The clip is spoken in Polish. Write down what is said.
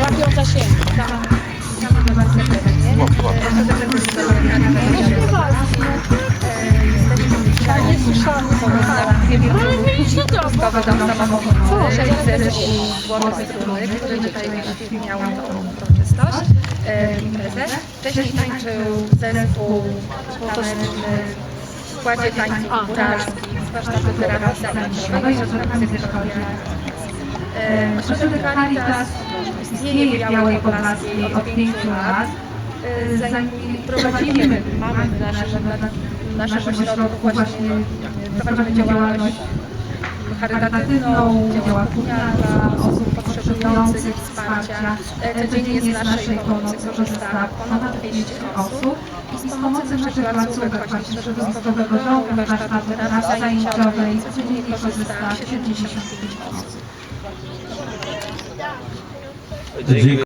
Łapią zasięgi. Nie słyszałam. Złoty Struny, który tutaj miał tą uroczystość, imprezę. Wcześniej tańczył zespół taneczny składzie tańców góralskich z warsztatu terapii zajęciowej, że E, Ośrodek Caritas istnieje w Białej Podlaskiej od pięciu lat. Zanim Prowadzimy, mamy w naszym, na naszym ośrodku właśnie prowadzimy działalność charytatywną, działa kuchnia dla osób potrzebujących wsparcia. E, Codziennie z naszej pomocy korzysta ponad 200 osób i z pomocy naszych placówek, właśnie środowiskowego domu, warsztatu terapii zajęciowej, codziennie korzysta 75 osób. Dziękuję.